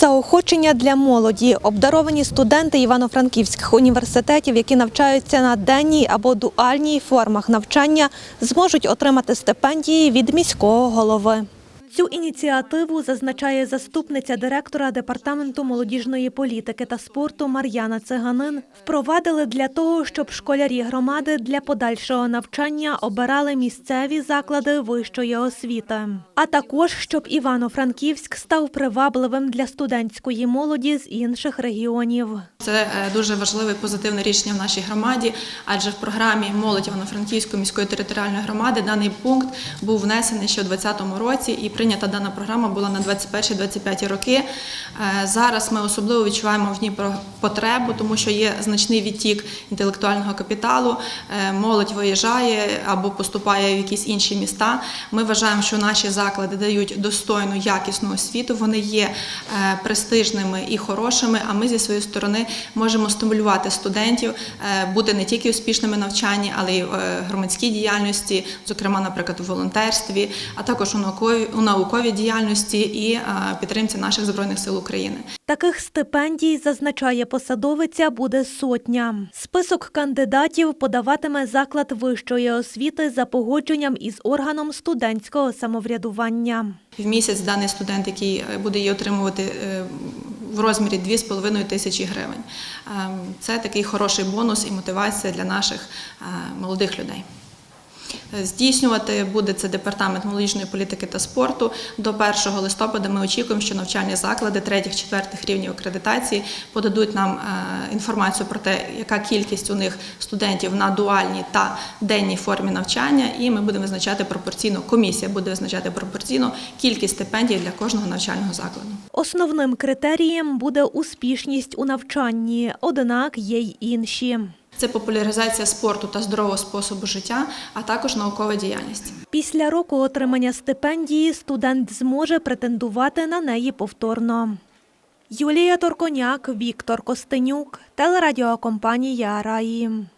Заохочення для молоді. Обдаровані студенти івано-франківських університетів, які навчаються на денній або дуальній формах навчання, зможуть отримати стипендії від міського голови. Цю ініціативу зазначає заступниця директора департаменту молодіжної політики та спорту Мар'яна Циганин. Впровадили для того, щоб школярі громади для подальшого навчання обирали місцеві заклади вищої освіти, а також щоб Івано-Франківськ став привабливим для студентської молоді з інших регіонів. Це е, дуже важливе позитивне рішення в нашій громаді, адже в програмі молодь Івано-Франківської міської територіальної громади даний пункт був внесений ще у 2020 році, і прийнята дана програма була на 21-25 роки. Е, Зараз ми особливо відчуваємо в ній потребу, тому що є значний відтік інтелектуального капіталу. Е, Молодь виїжджає або поступає в якісь інші міста. Ми вважаємо, що наші заклади дають достойну, якісну освіту. Вони є е, престижними і хорошими. А ми зі своєї сторони можемо стимулювати студентів бути не тільки успішними в навчанні, але й громадській діяльності, зокрема, наприклад, у волонтерстві, а також у науковій, науковій діяльності і е, підтримці наших збройних сил України. Таких стипендій, зазначає посадовиця, буде сотня. Список кандидатів подаватиме заклад вищої освіти за погодженням із органом студентського самоврядування. В місяць даний студент, який е, буде її отримувати е, в розмірі 2,5 тисячі гривень. Це такий хороший бонус і мотивація для наших молодих людей. Здійснювати буде це департамент молодіжної політики та спорту. До 1 листопада ми очікуємо, що навчальні заклади 3-4 рівнів акредитації подадуть нам е, інформацію про те, яка кількість у них студентів на дуальній та денній формі навчання, і ми будемо визначати пропорційно. Комісія буде визначати пропорційно кількість стипендій для кожного навчального закладу. Основним критерієм буде успішність у навчанні, однак є й інші. Це популяризація спорту та здорового способу життя, а також наукова діяльність. Після року отримання стипендії студент зможе претендувати на неї повторно. Юлія Торконяк, Віктор Костенюк, телерадіокомпанія Раї.